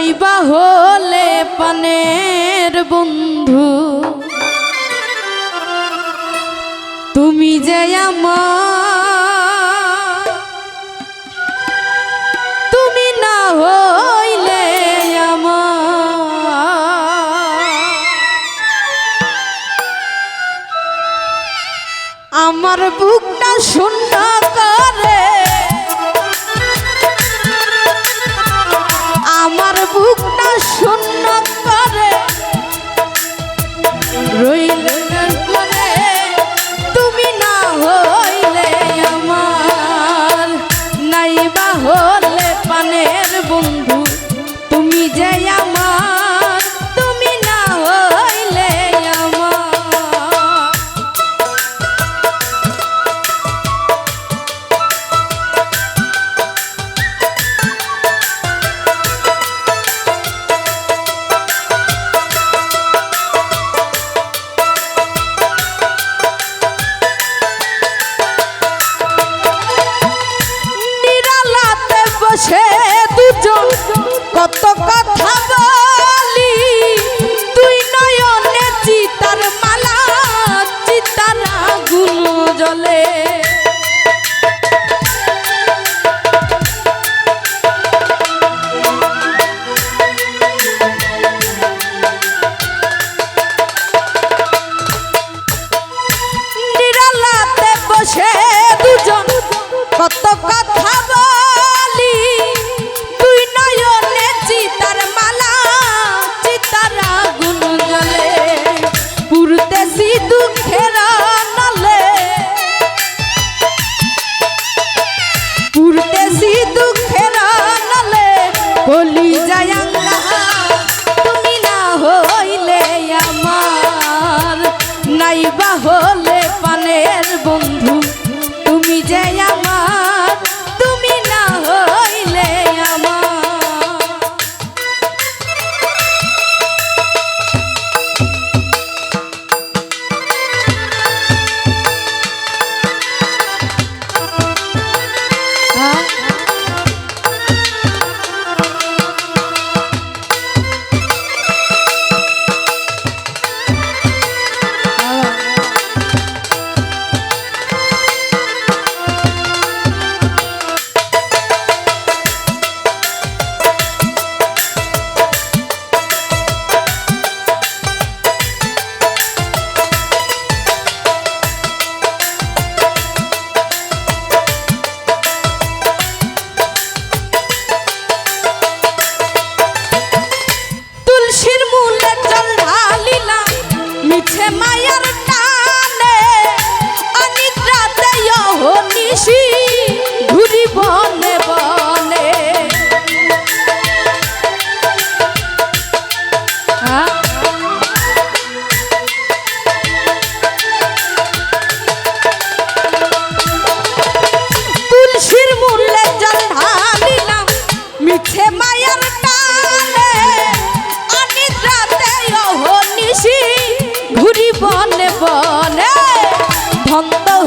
যাইবা হলে পানের বন্ধু। তুমি যে তুমি না হইলে আমার। আমার বুকটা শূন্য বসে দুজন কত কথা বলি। তুই নয়নে চিতার মালা চিতারা গুলো জলে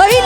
ahí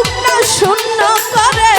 বুকটা শূন্য করে।